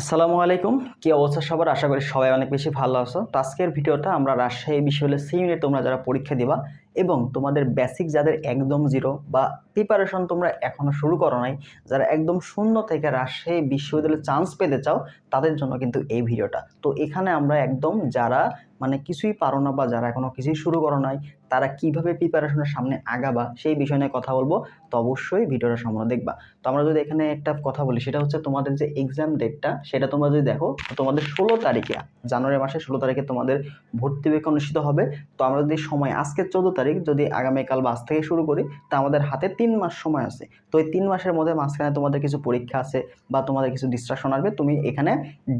আসসালামু আলাইকুম। কি অবস্থা সবার? আশা করি সবাই অনেক বেশি ভালো আছো। তো আজকের ভিডিওটা আমরা রাজশাহী বিশ্ববিদ্যালয়ের সি ইউনিট তোমরা যারা পরীক্ষা দিবা এবং তোমাদের বেসিক যাদের একদম জিরো বা প্রিপারেশন তোমরা এখনও শুরু করো নাই, যারা একদম শূন্য থেকে রাজশাহী বিশ্ববিদ্যালয়ে চান্স পেতে চাও, তাদের জন্য কিন্তু এই ভিডিওটা। তো এখানে আমরা একদম যারা মানে কিছুই পারো না বা যারা এখনও কিছুই শুরু করো নাই, তারা কীভাবে প্রিপারেশনের সামনে আগাবা, সেই বিষয় নিয়ে কথা বলব। তো অবশ্যই ভিডিওটা সম্পূর্ণ দেখবা। তো আমরা যদি এখানে একটা কথা বলি, সেটা হচ্ছে তোমাদের যে এক্সাম ডেটটা সেটা তোমরা যদি দেখো তোমাদের ষোলো তারিখে, জানুয়ারি মাসের ষোলো তারিখে তোমাদের ভর্তি পরীক্ষা অনুষ্ঠিত হবে। তো আমরা যদি সময়, আজকে চোদ্দ তারিখ, যদি আগামীকাল বা আজ থেকে শুরু করি, তা আমাদের হাতে তিন মাস সময় আছে। তো এই তিন মাসের মধ্যে মাঝখানে তোমাদের কিছু পরীক্ষা আছে বা তোমাদের কিছু ডিস্ট্রাকশন আসবে, তুমি এখানে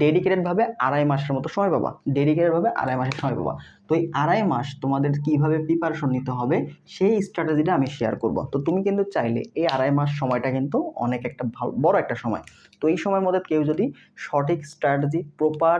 ডেডিকেটেডভাবে আড়াই মাসের মতো সময় পাবা। ডেডিকেটেডভাবে আড়াই মাসের সময় পাবা। তো এই আড়াই মাস তোমাদের কীভাবে প্রিপারেশন নিতে হবে, সেই স্ট্র্যাটেজিটা আমি শেয়ার করব। তো তুমি কিন্তু চাইলে এই আড়াই মাস সময়টা কিন্তু অনেক একটা ভালো, বড় একটা সময়। তো এই সময়ের মধ্যে কেউ যদি সঠিক স্ট্র্যাটেজি প্রপার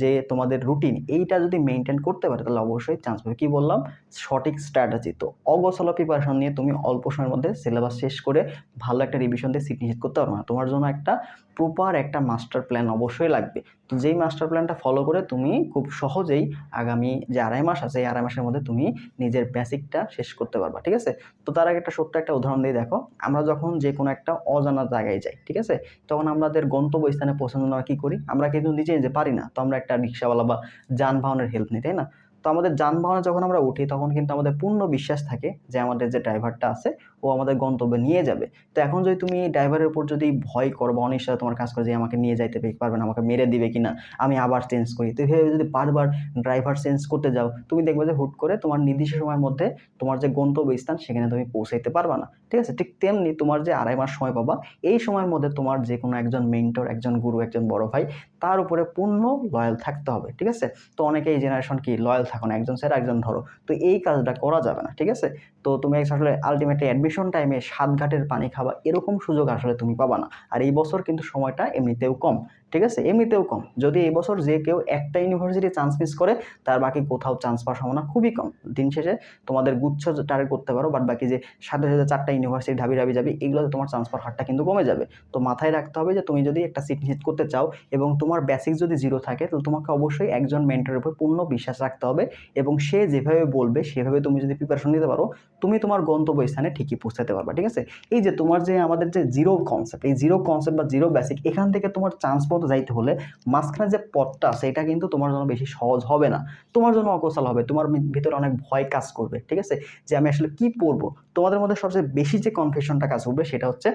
যে তোমাদের রুটিন এইটা যদি মেনটেন করতে পারে, তাহলে অবশ্যই চান্স পাবে। কী বললাম? সঠিক স্ট্র্যাটেজি তো অগোছালো প্রিপারেশন নিয়ে তুমি অল্প সময়ের মধ্যে সিলেবাস শেষ করে ভালো একটা রিভিশন দিয়ে সিট করতে পারবে না। তোমার জন্য একটা প্রপার একটা মাস্টার প্ল্যান অবশ্যই লাগবে। তো যেই মাস্টার প্ল্যানটা ফলো করে তুমি খুব সহজেই আগামী যে আড়াই মাস আছে, এই আড়াই মাসের মধ্যে তুমি নিজের বেসিকটা শেষ করতে পারবা, ঠিক আছে? তো তার আগে একটা সত্য একটা উদাহরণ দিয়ে দেখো। আমরা যখন যে কোনো একটা অজানা জায়গায় যাই, ঠিক আছে? তখন আমাদের গন্তব্য স্থানে পৌঁছানো আমরা কী করি? আমরা কিন্তু নিজে নিজে পারি না। তো আমরা একটা রিক্সাওয়ালা বা যানবাহনের হেল্প নিই, তাই না? তো আমাদের যানবাহনে যখন আমরা উঠি, তখন কিন্তু আমাদের পূর্ণ বিশ্বাস থাকে যে আমাদের যে ড্রাইভারটা আছে, ও আমাদের গন্তব্যে নিয়ে যাবে। তো এখন যদি তুমি ড্রাইভারের উপর যদি ভয় করো বা অনিশ্চয় তোমার কাজ করে যে, আমাকে নিয়ে যাইতে পারবে না, আমাকে মেরে দিবে কিনা, আমি আবার চেঞ্জ করি। তো এইভাবে যদি বারবার ড্রাইভার চেঞ্জ করতে যাও, তুমি দেখবে যে হুট করে তোমার নির্দিষ্ট সময়ের মধ্যে তোমার যে গন্তব্য স্থান সেখানে তুমি পৌঁছাইতে পারবে না। ঠিক আছে? ঠিক তেমনি তোমার যে আড়াই মাস সময় পাবা, এই সময়ের মধ্যে তোমার যে কোনো একজন মেন্টর একজন গুরু একজন বড় ভাই তার উপরে পূর্ণ লয়াল থাকতে হবে, ঠিক আছে? তো অনেকে এই জেনারেশন কি লয়াল থাকো না, একজন স্যার একজন ধরো। তো এই কাজটা করা যাবে না, ঠিক আছে? তো তুমি আসলে আলটিমেটলি অ্যাডমিশন টাইমে সাত ঘাটের পানি খাবা, এরকম সুযোগ আসলে তুমি পাবা না। আর এই বছর কিন্তু সময়টা এমনিতেও কম। ঠিক আছে? এমনিতেও কম। যদি এবছর যে কেউ একটা ইউনিভার্সিটি চান্স মিস করে, তার বাকি কোথাও চান্স পাওয়ার সম্ভাবনা খুবই কম। দিন শেষে তোমাদের গুচ্ছ টার্গেট করতে পারো বাট বাকি যে সাথে সাথে চারটা ইউনিভার্সিটি ধাবি ঢাবি যাবে, এগুলোতে তোমার চান্স পাওয়ার হারটা কিন্তু কমে যাবে। তো মাথায় রাখতে হবে যে তুমি যদি একটা সিট নিশ্চিত করতে চাও এবং তোমার বেসিক যদি জিরো থাকে, তো তোমাকে অবশ্যই একজন মেন্টরের উপর পূর্ণ বিশ্বাস রাখতে হবে এবং সে যেভাবে বলবে, সেভাবে তুমি যদি প্রিপারেশন নিতে পারো, তুমি তোমার গন্তব্য স্থানে ঠিকই পৌঁছাতে পারবা, ঠিক আছে? এই যে তোমার যে আমাদের যে জিরো কনসেপ্ট এই জিরো কনসেপ্ট বা জিরো বেসিক এখান থেকে তোমার চান্স পথ যাইতে হলে মাঝখানে যে পথটা আছে, এটা কিন্তু তোমার জন্য বেশি সহজ হবে না। তোমার জন্য অকৌশল হবে, তোমার ভিতরে অনেক ভয় কাজ করবে, ঠিক আছে? যে আমি আসলে কি পড়ব? তোমাদের মধ্যে সবচেয়ে বেশি যে কনফিউশনটা কাজ করবে, সেটা হচ্ছে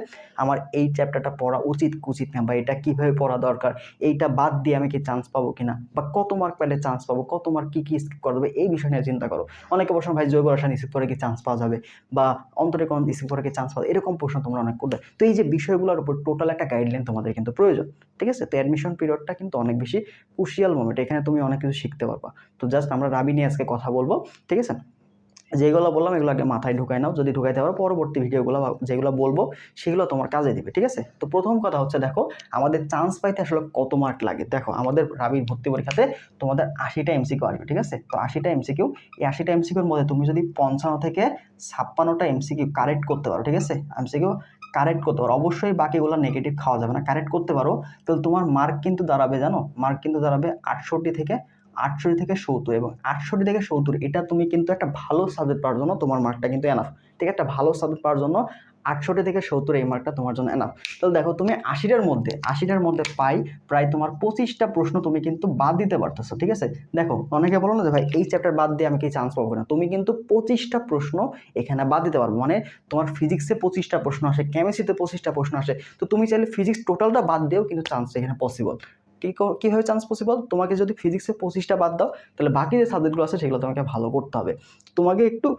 আমার এই চ্যাপ্টারটা পড়া উচিত উচিত না, বা এটা কীভাবে পড়া দরকার, এইটা বাদ দিয়ে আমি কি চান্স পাবো কিনা, বা কত মার্ক পেলে চান্স পাবো, কত মার্ক কী কী স্কিপ করা যাবে এই বিষয় নিয়ে চিন্তা করো। অনেকে প্রশ্ন ভাই, জৈব রসায়ন স্কিপ করে কি চান্স পাওয়া যাবে? বা অন্তরীকরণ স্কিপ করে কি চান্স পাওয়া এরকম প্রশ্ন তোমরা অনেক করবে তো এই যে বিষয়গুলোর উপর টোটাল একটা গাইডলাইন তোমাদের কিন্তু প্রয়োজন, ঠিক আছে? তো অ্যাডমিশন পিরিয়ডটা কিন্তু অনেক বেশি ক্রুশিয়াল মোমেন্ট এখানে তুমি অনেক কিছু শিখতে পারবা। তো জাস্ট আমরা রাবি নিয়ে আজকে কথা বলব, ঠিক আছে? যেগুলো বললাম এগুলো আগে মাথায় ঢুকাই নাও, যদি ঢুকাইতে পারো, পরবর্তী ভিডিওগুলো যেগুলো বলব, সেগুলো তোমার কাজে দিবে, ঠিক আছে? তো প্রথম কথা হচ্ছে দেখো, আমাদের চান্স পাইতে আসলে কত মার্ক লাগে? দেখো, আমাদের রাবির ভর্তি পরীক্ষাতে তোমাদের আশিটা এমসিকিউ আসবে, ঠিক আছে? তো আশিটা এমসিকিউ এই আশিটা এমসিকিউর মধ্যে তুমি যদি পঞ্চান্ন থেকে ছাপ্পান্নটা এমসিকিউ কারেক্ট করতে পারো, ঠিক আছে? এমসিকিউ কারেক্ট করতে পারো। অবশ্যই বাকিগুলো নেগেটিভ খাওয়া যাবে না। কারেক্ট করতে পারো। তাহলে তোমার মার্ক কিন্তু দাঁড়াবে জানো? মার্ক কিন্তু দাঁড়াবে আটষট্টি থেকে আটষট্টি থেকে সত্তর এবং আটষট্টি থেকে সত্তর, এটা তুমি কিন্তু একটা ভালো সাবজেক্ট পাওয়ার জন্য তোমার মার্কটা কিন্তু এনাফ ঠিক একটা ভালো সাবজেক্ট পাওয়ার জন্য আটষট্টি থেকে সত্তর এই মার্কটা তোমার জন্য এনাফ তাহলে দেখো, তুমি আশিটার মধ্যে আশিটার মধ্যে পাই প্রায় তোমার পঁচিশটা প্রশ্ন তুমি কিন্তু বাদ দিতে পারতেছো, ঠিক আছে? দেখো, অনেকে বলো না যে, ভাই, এই চ্যাপ্টার বাদ দিয়ে আমি কি চান্স পাবো না? তুমি কিন্তু পঁচিশটা প্রশ্ন এখানে বাদ দিতে পারব। মানে তোমার ফিজিক্সে পঁচিশটা প্রশ্ন আসে কেমিস্ট্রিতে পঁচিশটা প্রশ্ন আসে। তো তুমি চাইলে ফিজিক্স টোটালটা বাদ দিয়েও কিন্তু চান্স এখানে পসিবল কী কীভাবে চান্স পসিবল তোমাকে যদি ফিজিক্সে পঁচিশটা বাদ দাও, তাহলে বাকি যে সাবজেক্টগুলো আছে সেগুলো তোমাকে ভালো করতে হবে। তোমাকে একটু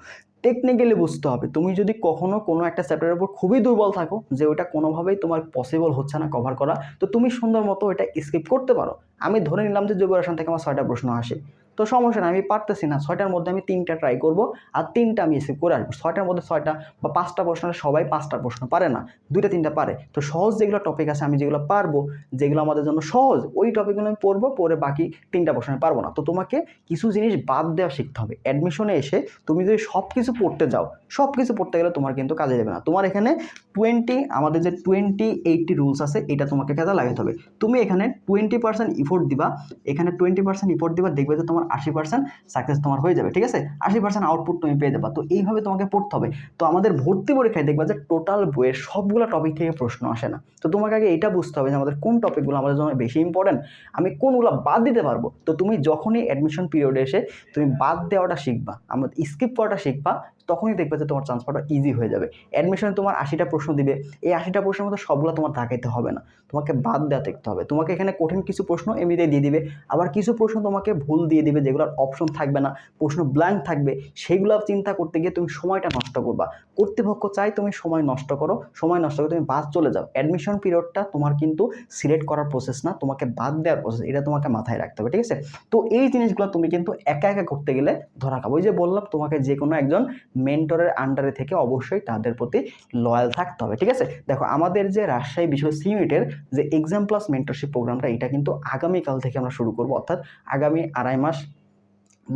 টেকনিক্যালি বুঝতে হবে। তুমি যদি কখনো কোনো একটা চ্যাপ্টারের উপর খুবই দুর্বল থাকো, যে ওটা কোনোভাবেই তোমার পসিবল হচ্ছে না কভার করা, তো তুমি সুন্দর মতো ওটা স্কিপ করতে পারো। আমি ধরে নিলাম যে জৈব রসায়ন থেকে আমার ছয়টা প্রশ্ন আসে। তো সমস্যা না আমি পারতেছি না। ছয়টার মধ্যে আমি তিনটা ট্রাই করব আর তিনটা আমি এসে করে আসব। ছয়টার মধ্যে ছয়টা বা পাঁচটা প্রশ্ন সবাই পাঁচটা প্রশ্ন পারে না, দুইটা তিনটা পারে। তো সহজ যেগুলো টপিক আছে আমি যেগুলো পারব, যেগুলো আমাদের জন্য সহজ, ওই টপিকগুলো আমি পড়ব পরে বাকি তিনটা প্রশ্ন পারব না। তো তোমাকে কিছু জিনিস বাদ দেওয়া শিখতে হবে। অ্যাডমিশনে এসে তুমি যদি সব কিছু পড়তে যাও সব কিছু পড়তে গেলে তোমার কিন্তু কাজে দেবে না। তোমার এখানে টোয়েন্টি আমাদের যে টোয়েন্টি এইটটি রুলস আছে, এটা তোমাকে কাজে লাগাতে হবে। তুমি এখানে টোয়েন্টি পার্সেন্ট ইফোর্ট দিবা, এখানে টোয়েন্টি পার্সেন্ট ইফোর্ট দিবা, দেখবে যে তোমার আশি পার্সেন্ট সাকসেস তোমার হয়ে যাবে, ঠিক আছে? আশি পার্সেন্ট আউটপুট তুমি পেয়ে যাবা। তো এইভাবে তোমাকে পড়তে হবে। তো আমাদের ভর্তি পরীক্ষায় দেখবা যে টোটাল বইয়ের সবগুলো টপিক থেকে প্রশ্ন আসে না। তো তোমাকে আগে এটা বুঝতে হবে যে আমাদের কোন টপিকগুলো আমাদের জন্য বেশি ইম্পর্টেন্ট আমি কোনগুলো বাদ দিতে পারব। তো তুমি যখনই অ্যাডমিশন পিরিয়ডে এসে তুমি বাদ দেওয়াটা শিখবা, আমাদের স্কিপ করাটা শিখবা তখনই দেখবে যে তোমার পাওয়াটা ইজি হয়ে যাবে। অ্যাডমিশনে তোমার আশিটা প্রশ্ন দিবে। এই আশিটা প্রশ্নের মধ্যে সবগুলো তোমার তাকাইতে হবে না। তোমাকে বাদ দেওয়া দেখতে হবে। তোমাকে এখানে কঠিন কিছু প্রশ্ন এমনিতেই দিয়ে দিবে। আবার কিছু প্রশ্ন তোমাকে ভুল দিয়ে দিবে যেগুলোর অপশন থাকবে না। প্রশ্ন ব্ল্যাঙ্ক থাকবে। সেইগুলো চিন্তা করতে গিয়ে তুমি সময়টা নষ্ট করবা। কর্তৃপক্ষ চাই তুমি সময় নষ্ট করো। সময় নষ্ট করে তুমি বাদ চলে যাও। অ্যাডমিশন পিরিয়ডটা তোমার কিন্তু সিলেক্ট করার প্রসেস না। তোমাকে বাদ দেওয়ার প্রসেস এটা তোমাকে মাথায় রাখতে হবে, ঠিক আছে? তো এই জিনিসগুলো তুমি কিন্তু একা একা করতে গেলে ধরা খাব। ওই যে বললাম, তোমাকে যে কোনো একজন মেন্টরের আন্ডারে থেকে অবশ্যই তাদের প্রতি লয়াল থাকতে হবে, ঠিক আছে? দেখো, আমাদের যে রাজশাহী বিশ্ব সিউনিটের যে এক্সাম প্লাস মেন্টরশিপ প্রোগ্রামটা এটা কিন্তু আগামীকাল থেকে আমরা শুরু করব, অর্থাৎ আগামী আড়াই মাস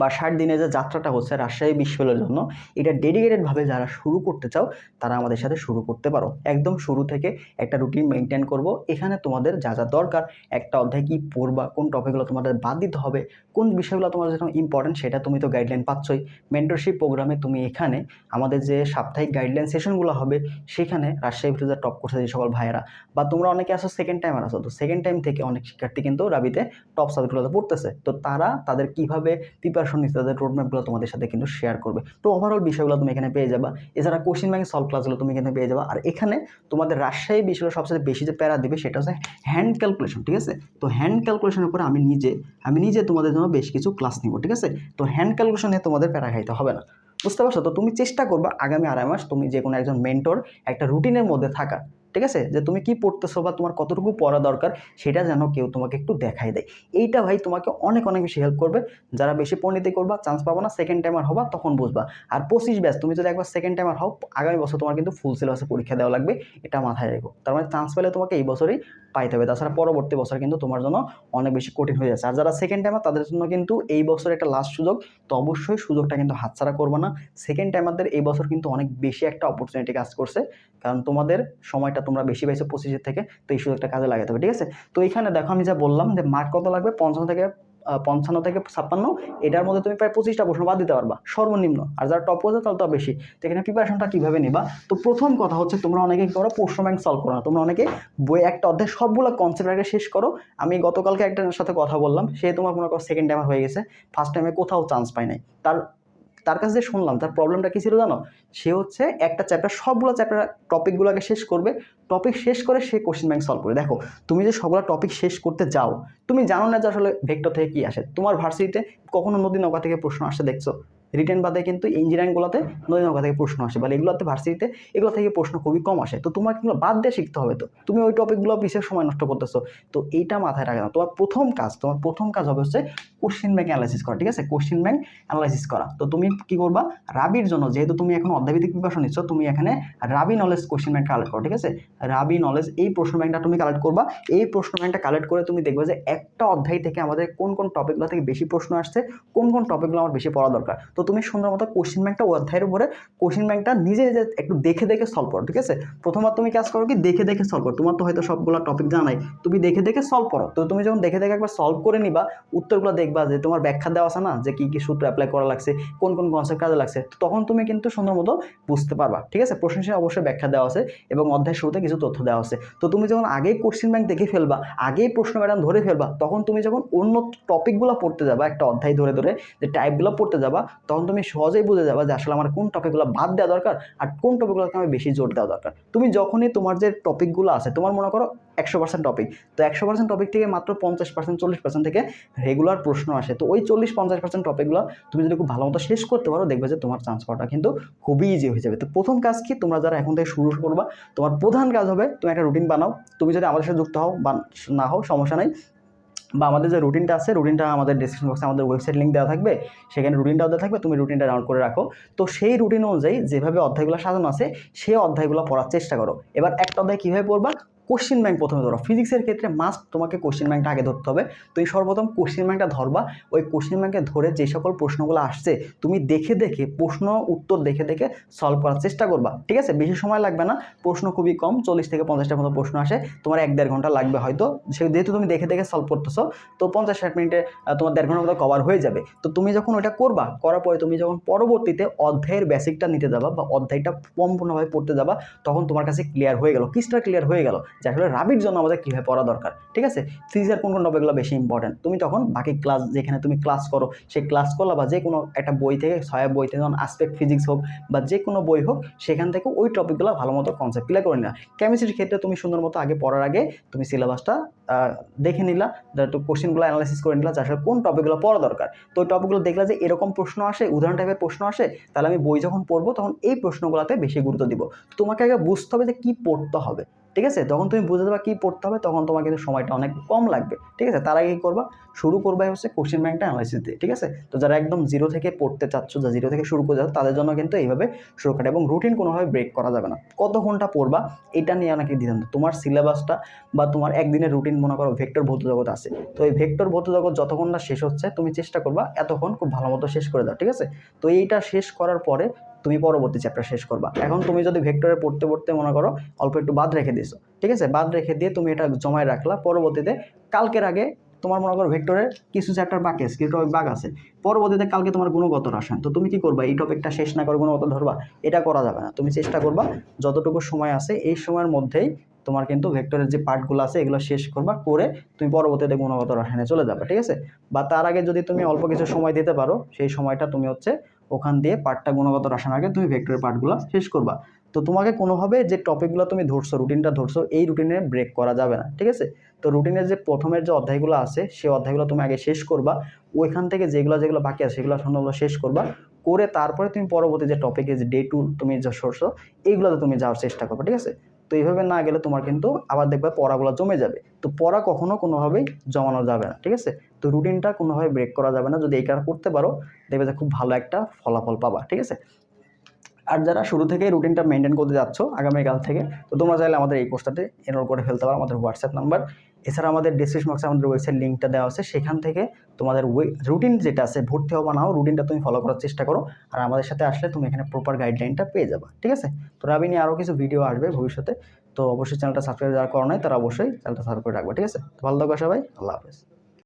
বা ষাট দিনে যে যাত্রাটা হচ্ছে রাজশাহী বিশ্ববিদ্যালয়ের জন্য, এটা ডেডিকেটেডভাবে যারা শুরু করতে চাও, তারা আমাদের সাথে শুরু করতে পারো। একদম শুরু থেকে একটা রুটিন মেনটেন করব। এখানে তোমাদের যা যা দরকার, একটা অধ্যায় কী পড়বা, কোন টপিকগুলো তোমাদের বাদ দিতে হবে, কোন বিষয়গুলো তোমাদের জন্য ইম্পর্টেন্ট সেটা তুমি তো গাইডলাইন পাচ্ছই। মেন্টরশিপ প্রোগ্রামে তুমি এখানে আমাদের যে সাপ্তাহিক গাইডলাইন সেশনগুলো হবে, সেখানে রাজশাহী ভিতরে টপ করছে যে সকল ভাইয়েরা, বা তোমরা অনেকে আসো সেকেন্ড টাইমার আসো তো সেকেন্ড টাইম থেকে অনেক শিক্ষার্থী কিন্তু রাবিতে টপ সাবজেক্টগুলোতে পড়তেছে। তো তারা তাদের কীভাবে প্রিপারেশন নিচ্ছে তাদের রোডম্যাপগুলো তোমাদের সাথে কিন্তু শেয়ার করবে। তো ওভারঅল বিষয়গুলো তুমি এখানে পেয়ে যাবা। এছাড়া কোশ্চিন ব্যাংক সলভ ক্লাসগুলো তুমি এখানে পেয়ে যাবা। আর এখানে তোমাদের রাজশাহী বিষয়গুলো সবচেয়ে বেশি যে প্যারা দেবে, সেটা হচ্ছে হ্যান্ড ক্যালকুলেশন ঠিক আছে? তো হ্যান্ড ক্যালকুলেশনের উপরে আমি নিজে আমি নিজে তোমাদের জন্য বেশ কিছু ক্লাস নিব, ঠিক আছে? তো হ্যান্ড ক্যালকুলেশনে তোমাদের প্যারা খাইতে হবে না। বুঝতে পারছ? তো তুমি চেষ্টা করবা আগামী আড়াই মাস তুমি যে কোনো একজন মেন্টর একটা রুটিনের মধ্যে থাকা ঠিক আছে? যে তুমি কি পড়তেছো বা তোমার কতটুকু পড়া দরকার সেটা যেন কেউ তোমাকে একটু দেখাই দেয়। এইটা ভাই তোমাকে অনেক অনেক বেশি হেল্প করবে। যারা বেশি পণ্ডিতি করবা চান্স পাবো না সেকেন্ড টাইমার হবা, তখন বুঝবা। আর পঁচিশ ব্যাচ তুমি যদি একবার সেকেন্ড টাইমার হও, আগামী বছর তোমার কিন্তু ফুল সিলেবাসে পরীক্ষা দেওয়া লাগবে, এটা মাথায় রেখো। তার মানে চান্স পেলে তোমাকে এই বছরই পাইতে হবে। তাছাড়া পরবর্তী বছর কিন্তু তোমার জন্য অনেক বেশি কঠিন হয়ে যাচ্ছে। আর যারা সেকেন্ড টাইমার তাদের জন্য কিন্তু এই বছর একটা লাস্ট সুযোগ। তো অবশ্যই সুযোগটা কিন্তু হাতছাড়া করবে না। সেকেন্ড টাইমারদের এই বছর কিন্তু অনেক বেশি একটা অপরচুনিটি কাজ করছে। কারণ তোমাদের সময়টা তোমরা বেশি পাইছো পঁচিশের থেকে, তো এই সুযোগটা কাজে লাগাতে হবে, ঠিক আছে? তো এখানে দেখো, আমি যা বললাম যে মার্ক কত লাগবে? পঞ্চান্ন থেকে পঞ্চান্ন থেকে ছাপ্পান্ন, এটার মধ্যে তুমি প্রায় পঁচিশটা প্রশ্ন বাদ দিতে পারবা, সর্বনিম্ন। আর যারা টপ হচ্ছে তাহলে তো বেশি। তো এখানে প্রিপারেশনটা কীভাবে নিবা? তো প্রথম কথা হচ্ছে, তোমরা অনেকে কি করো, প্রশ্ন ব্যাংক সলভ করো না। তোমরা অনেকে বই একটা অধ্যায় সবগুলো কনসেপ্ট আগে শেষ করো। আমি গতকালকে একটার সাথে কথা বললাম, সে তোমার মনে করো সেকেন্ড টাইমার হয়ে গেছে ফার্স্ট টাইমে কোথাও চান্স পাই নাই। তার তার কাছে যে শুনলাম, তার প্রবলেমটা কী ছিল জানো? সে হচ্ছে একটা চ্যাপ্টার সবগুলো চ্যাপ্টার টপিকগুলোকে শেষ করবে। টপিক শেষ করে সে কোশ্চেন ব্যাংক সলভ করে দেখো, তুমি যে সবগুলো টপিক শেষ করতে যাও, তুমি জানো না যে আসলে ভেক্টর থেকে কী আসে? তোমার ভার্সিটিতে কখনো নদী নৌকা থেকে প্রশ্ন আসে, দেখছ? রিটেন বাদে কিন্তু ইঞ্জিনিয়ারিংগুলোতে নদী নৌকা থেকে প্রশ্ন আসে বলে এগুলোতে ভার্সিটিতে এগুলো থেকে প্রশ্ন খুবই কম আসে। তো তোমার কিন্তু বাদ দিয়ে শিখতে হবে তো। তুমি ওই টপিকগুলো বিশেষ সময় নষ্ট করতেছো। তো এইটা মাথায় রাখে তোমার প্রথম কাজ, তোমার প্রথম কাজ হবে হচ্ছে কোশ্চিন ব্যাংক অ্যানালাইসিস করা, ঠিক আছে? কোশ্চিন ব্যাংক অ্যানালাইসিস করা। তো তুমি কি করবা? রাবির জন্য, যেহেতু তুমি এখন অধ্যায়ভিত্তিক প্রিপারেশন নিচ্ছ, তুমি এখানে রাবি নলেজ কোশ্চিন ব্যাংক কালেক্ট করো, ঠিক আছে? রাবি নলেজ এই প্রশ্ন ব্যাংকটা তুমি কালেক্ট করবা। এই প্রশ্ন ব্যাংকটা কালেক্ট করে তুমি দেখবে যে একটা অধ্যায় থেকে আমাদের কোন কোন টপিকগুলো থেকে বেশি প্রশ্ন আসছে, কোন কোন টপিকগুলো আমার বেশি পড়া দরকার। তো তুমি সুন্দর মতো কোশ্চিন ব্যাংকটা অধ্যায়ের উপরে কোশ্চিন ব্যাংকটা নিজে নিজে একটু দেখে দেখে সলভ করো, ঠিক আছে? প্রথমবার তুমি কাজ করো কি দেখে দেখে সলভ করো। তোমার তো হয়তো সবগুলো টপিক জানাই। তুমি দেখে দেখে সলভ করো। তো তুমি যখন দেখে দেখে একবার সলভ করে নিবা, উত্তরগুলো দেখবা যে তোমার ব্যাখ্যা দেওয়া আছে না, যে কী কী সূত্র অ্যাপ্লাই করা লাগছে, কোন কোন কনসেপ্ট কাজে লাগছে তখন তুমি কিন্তু সুন্দর মতো বুঝতে পারবা, ঠিক আছে? প্রশ্ন অবশ্যই ব্যাখ্যা দেওয়া আছে এবং অধ্যায় শুরুতে কিছু তথ্য দেওয়া আছে। তো তুমি যখন আগেই কোশ্চিন ব্যাংক দেখে ফেলবা, আগেই প্রশ্ন ম্যাডাম ধরে ফেলবা, তখন তুমি যখন অন্য টপিকগুলো পড়তে যাবা, একটা অধ্যায় ধরে ধরে, যে টাইপগুলো পড়তে যাবা তখন তুমি সহজেই বুঝে যাবে যে আসলে আমার কোন টপিকগুলো বাদ দেওয়া দরকার আর কোন টপিকগুলোকে আমি বেশি জোর দেওয়া দরকার। তুমি যখনই তোমার যে টপিকগুলো আছে, তোমার মনে করো একশো পার্সেন্ট টপিক তো একশো পার্সেন্ট টপিক থেকে মাত্র পঞ্চাশ পার্সেন্ট চল্লিশ পার্সেন্ট থেকে রেগুলার প্রশ্ন আসে। তো ওই চল্লিশ পঞ্চাশ পার্সেন্ট টপিকগুলো তুমি যদি খুব ভালো মতো শেষ করতে পারো, দেখবে যে তোমার চান্স পাওয়াটা কিন্তু খুবই ইজি হয়ে যাবে। তো প্রথম কাজ কি? তোমরা যারা এখন থেকে শুরু করবা, তোমার প্রধান কাজ হবে তুমি একটা রুটিন বানাও। তুমি যদি আমাদের সাথে যুক্ত হও বা না হও, সমস্যা নাই। বা আমাদের যে রুটিনটা আছে, রুটিনটা আমাদের ডিসক্রিপশন বক্সে আমাদের ওয়েবসাইট লিঙ্ক দেওয়া থাকবে। সেখানে রুটিনটাও দেওয়া থাকবে, তুমি রুটিনটা ডাউনলোড করে রাখো। তো সেই রুটিন অনুযায়ী যেভাবে অধ্যায়গুলো সাজানো আছে, সেই অধ্যায়গুলো পড়ার চেষ্টা করো। এবার একটা অধ্যায় কীভাবে পড়বা? কোশ্চেন ব্যাংক প্রথমে ধরো। ফিজিক্সের ক্ষেত্রে মাস্ট তোমাকে কোশ্চেন ব্যাংকটা আগে ধরতে হবে। তুমি সর্বপ্রথম কোশ্চেন ব্যাংকটা ধরবা। ওই কোশ্চেন ব্যাংকে ধরে যে সকল প্রশ্নগুলো আসছে, তুমি দেখে দেখে প্রশ্ন উত্তর দেখে দেখে সলভ করার চেষ্টা করবা। ঠিক আছে? বেশি সময় লাগবে না। প্রশ্ন খুবই কম, চল্লিশ থেকে পঞ্চাশটার মতো প্রশ্ন আসে। তোমার এক দেড় ঘণ্টা লাগবে হয়তো। সে যেহেতু তুমি দেখে দেখে সলভ করতেছো, তো পঞ্চাশ ষাট মিনিটে তোমার দেড় ঘণ্টার মতো কভার হয়ে যাবে। তো তুমি যখন ওটা করবা, করার পরে তুমি যখন পরবর্তীতে অধ্যায়ের বেসিকটা নিতে যাবা বা অধ্যায়টা সম্পূর্ণভাবে পড়তে যাবা, তখন তোমার কাছে ক্লিয়ার হয়ে গেল। কিসটা ক্লিয়ার হয়ে গেল। যে আসলে রাবির জন্য আমাদের কীভাবে পড়া দরকার, ঠিক আছে? ফিজিক্সের কোন কোন টপিকগুলো বেশি ইম্পর্টেন্ট তুমি তখন বাকি ক্লাস যেখানে তুমি ক্লাস করো, সেই ক্লাস করলা বা যে কোনো একটা বই থেকে, ছয় বই থেকে, যেমন আসপেক্ট ফিজিক্স হোক বা যে কোনো বই হোক, সেখান থেকে ওই টপিকগুলো ভালো মতো কনসেপ্ট ক্লিয়ার করে নিলা। কেমিস্ট্রির ক্ষেত্রে তুমি সুন্দর মতো আগে পড়ার আগে তুমি সিলেবাসটা দেখে নিলা তো কোশ্চেনগুলো অ্যানালাইসিস করে নিলা যে আসলে কোন টপিকগুলো পড়া দরকার। তো ওই টপিকগুলো দেখলা যে এরকম প্রশ্ন আসে, উদাহরণ টাইপের প্রশ্ন আসে, তাহলে আমি বই যখন পড়ব তখন এই প্রশ্নগুলোতে বেশি গুরুত্ব দিব। তোমাকে আগে বুঝতে হবে যে কী পড়তে হবে। ঠিক আছে? তখন তুমি বুঝে দেবা কী পড়তে হবে, তখন তোমার কিন্তু সময়টা অনেক কম লাগবে। ঠিক আছে? তার আগে কী করবা? শুরু করবে হচ্ছে কোশ্চেন ব্যাংকটা অ্যানালাইসিস দিয়ে। ঠিক আছে? তো যারা একদম জিরো থেকে পড়তে চাচ্ছ যা জিরো থেকে শুরু করে যাচ্ছ, তাদের জন্য কিন্তু এইভাবে শুরু কাটে এবং রুটিন কোনোভাবে ব্রেক করা যাবে না। কত ঘণ্টা পড়বা? এটা নিয়ে অনেকে দিতেন তোমার সিলেবাসটা বা তোমার একদিনের রুটিন মনে করো ভেক্টর ভৌত জগৎ আছে। তো এই ভেক্টর ভৌত জগৎ যতক্ষণ না শেষ হচ্ছে, তুমি চেষ্টা করবা এতক্ষণ খুব ভালো মতো শেষ করে দাও। ঠিক আছে? তো এইটা শেষ করার পরে তুমি পরবর্তী চ্যাপ্টার শেষ করবা। এখন তুমি যদি ভেক্টরে পড়তে পড়তে মনে করো অল্প একটু বাদ রেখে দিছো, ঠিক আছে? বাদ রেখে দিয়ে তুমি এটা জমায় রাখলা, পরবর্তীতে কালকের আগে তোমার মনে করো ভেক্টরের কিছু চ্যাপ্টার বাকি আছে, কিছু বাক আছে, পরবর্তীতে কালকে তোমার গুণগত রসায়ন তো তুমি কি করবা? এই টপিকটা শেষ না করে গুণগত ধরবা? এটা করা যাবে না। তুমি চেষ্টা করবা, যতটুকু সময় আছে, এই সময়ের মধ্যেই তোমার কিন্তু ভেক্টরের যে পার্টগুলো আছে, এগুলো শেষ করবা, করে তুমি পরবর্তীতে গুণগত রসায়নে চলে যাবে, ঠিক আছে? বা তার আগে যদি তুমি অল্প কিছু সময় দিতে পারো, সেই সময়টা তুমি হচ্ছে ওখান দিয়ে পার্টটা গুণগত রসায়ন আগে তুমি ভেক্টরের পার্টগুলো শেষ করবা। তো তোমাকে কোনোভাবে যে টপিকগুলো তুমি ধরছো রুটিনটা ধরছো, এই রুটিনে ব্রেক করা যাবে না, ঠিক আছে? তো রুটিনের যে প্রথমের যে অধ্যায়গুলো আছে, সেই অধ্যায়গুলো তুমি আগে শেষ করবা। ওইখান থেকে যেগুলো যেগুলো বাকি আছে, সেগুলো সম্পূর্ণ শেষ করবা। করে তারপরে তুমি পরবর্তী যে টপিকে যে ডে টু তুমি যা সরছো এইগুলোতে তুমি যাওয়ার চেষ্টা করবে, ঠিক আছে? তো এইভাবে না গেলে তোমার কিন্তু আবার দেখবে পড়াগুলো জমে যাবে। তো পড়া কখনো কোনোভাবেই জমানো যাবে না, ঠিক আছে? তো রুটিনটা কোনোভাবে ব্রেক করা যাবে না। যদি এই কাজ করতে পারো, দেখবে যে খুব ভালো একটা ফলাফল পাবা, ঠিক আছে? আর যারা শুরু থেকেই রুটিনটা মেনটেন করতে যাচ্ছ, আগামীকাল থেকে, তো তোমরা চাইলে আমাদের এই কোর্সটাতে এনরোল করে ফেলতে পারো, আমাদের হোয়াটসঅ্যাপ নাম্বার এছাড়া আমাদের ডিসক্রিপশন বক্সে আমাদের ওয়েবসাইট লিঙ্কটা দেওয়া আছে, সেখান থেকে তোমাদের ওয়ে রুটিন যেটা আছে, ভর্তি হওয়া নাও রুটিনটা তুমি ফলো করার চেষ্টা করো, আর আমাদের সাথে আসলে তুমি এখানে প্রপার গাইডলাইনটা পেয়ে যাবে, ঠিক আছে? তো রাবি নিয়ে আরও কিছু ভিডিও আসবে ভবিষ্যতে, তো অবশ্যই চ্যানেলটা সাবস্ক্রাইব যারা করা নয় তারা অবশ্যই চ্যানেলটা সাবস্ক্রাইব করে রাখবে, ঠিক আছে? ভালো থাকবে সবাই, আল্লাহ হাফেজ।